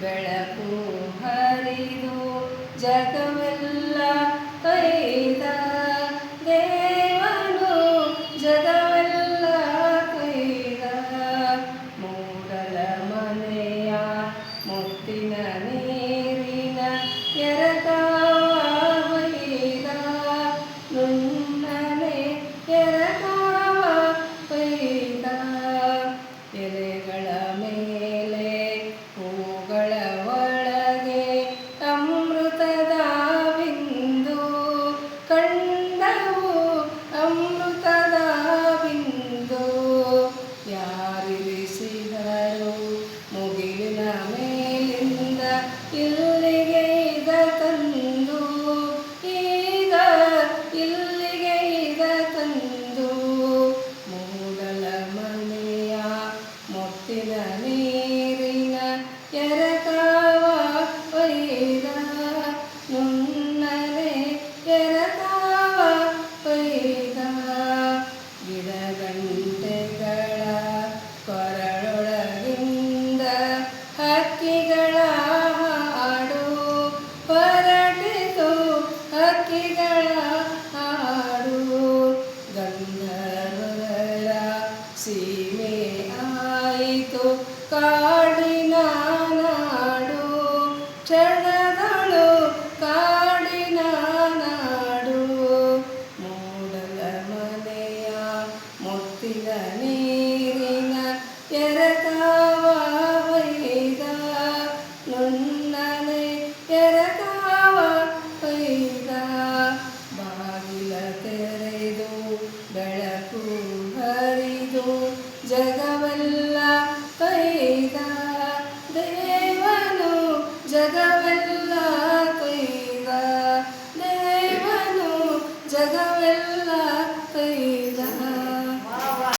ಬೆಳಕು ಹರಿದು, ಜಗವೆಲ್ಲ ಕೈದ ದೇವನು, ಜಗವೆಲ್ಲ ಕೈದ ಮೂಡಲ ಮನೆಯ ಮುತ್ತಿನ ನೀರಿನ ಎರಕಾವ ಬೈದ ನುಣ್ಣನೆ ಎರಕಾವ ಬೈದ ಎಲೆಗಳ ಮೇಲೆ இதை ಕಾಡಿನ ನಾಡು ಕ್ಷಣದಳು ಕಾಡಿನ ನಾಡು ಮೂಡಲ ಮನೆಯ ಮುತ್ತಿನ ನೀರಿನ ಎರಕಾವ ಹೊಯ್ದ ನುಣ್ಣನೆ ಎರಕಾವ ಹೊಯ್ದ ಬಾಗಿಲ ತೆರೆದು ಬೆಳಕು Hallelujah.